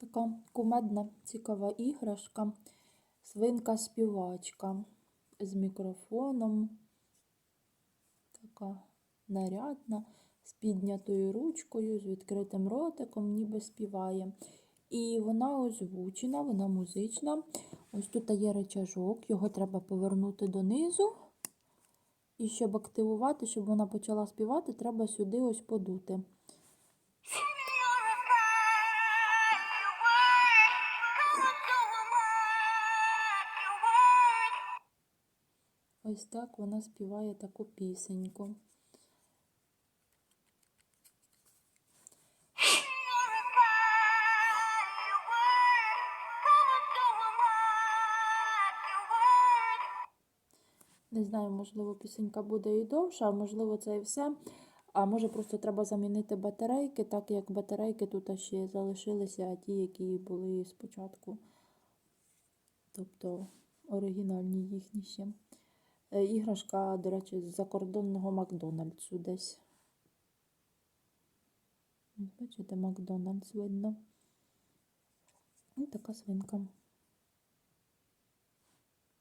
Така кумедна, цікава іграшка. Свинка-співачка з мікрофоном. Така нарядна, з піднятою ручкою, з відкритим ротиком, ніби співає. І вона озвучена, вона музична. Ось тут є речажок, його треба повернути донизу. І щоб активувати, щоб вона почала співати, треба сюди ось подути. Ось так вона співає таку пісеньку. Не знаю, можливо, пісенька буде і довша, а можливо, це і все. А може, просто треба замінити батарейки, так як батарейки тут ще залишилися ті, які були спочатку. Тобто оригінальні їхні ще. Е, Іграшка, до речі, з закордонного Макдональдсу десь. Бачите, Макдональдс видно. І така свинка.